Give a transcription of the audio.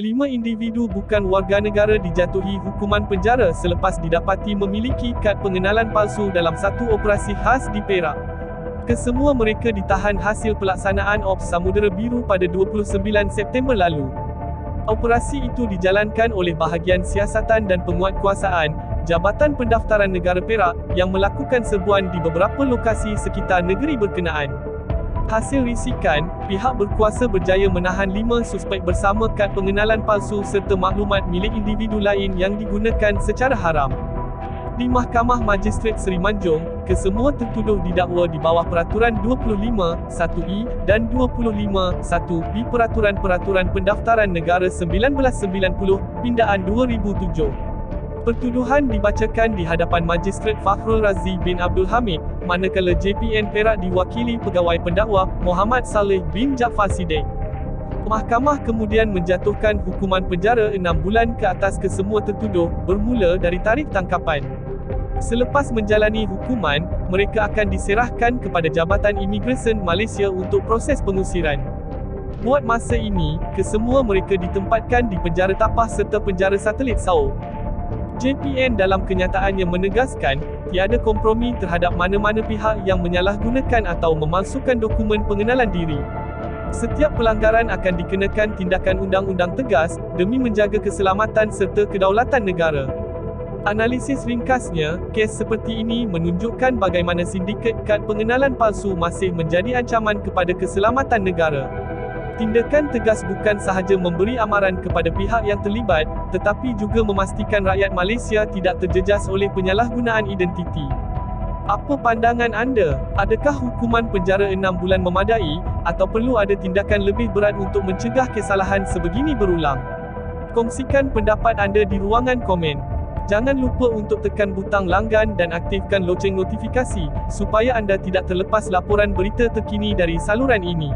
Lima individu bukan warga negara dijatuhi hukuman penjara selepas didapati memiliki kad pengenalan palsu dalam satu operasi khas di Perak. Kesemua mereka ditahan hasil pelaksanaan Ops Samudera Biru pada 29 September lalu. Operasi itu dijalankan oleh bahagian siasatan dan penguatkuasaan, Jabatan Pendaftaran Negara Perak, yang melakukan serbuan di beberapa lokasi sekitar negeri berkenaan. Hasil risikan, pihak berkuasa berjaya menahan lima suspek bersama kad pengenalan palsu serta maklumat milik individu lain yang digunakan secara haram. Di Mahkamah Magistrate Seri Manjung, kesemua tertuduh didakwa di bawah Peraturan 25, 1E dan 25, 1B Peraturan-Peraturan Pendaftaran Negara 1990, Pindaan 2007. Pertuduhan dibacakan di hadapan Magistrat Fakhrul Razi bin Abdul Hamid, manakala JPN Perak diwakili pegawai pendakwa, Muhammad Saleh bin Jaafar Siddiq. Mahkamah kemudian menjatuhkan hukuman penjara 6 bulan ke atas kesemua tertuduh, bermula dari tarikh tangkapan. Selepas menjalani hukuman, mereka akan diserahkan kepada Jabatan Imigresen Malaysia untuk proses pengusiran. Buat masa ini, kesemua mereka ditempatkan di penjara tapah serta penjara satelit Sao. JPN dalam kenyataannya menegaskan, tiada kompromi terhadap mana-mana pihak yang menyalahgunakan atau memalsukan dokumen pengenalan diri. Setiap pelanggaran akan dikenakan tindakan undang-undang tegas, demi menjaga keselamatan serta kedaulatan negara. Analisis ringkasnya, kes seperti ini menunjukkan bagaimana sindiket kad pengenalan palsu masih menjadi ancaman kepada keselamatan negara. Tindakan tegas bukan sahaja memberi amaran kepada pihak yang terlibat, tetapi juga memastikan rakyat Malaysia tidak terjejas oleh penyalahgunaan identiti. Apa pandangan anda? Adakah hukuman penjara 6 bulan memadai, atau perlu ada tindakan lebih berat untuk mencegah kesalahan sebegini berulang? Kongsikan pendapat anda di ruangan komen. Jangan lupa untuk tekan butang langgan dan aktifkan loceng notifikasi, supaya anda tidak terlepas laporan berita terkini dari saluran ini.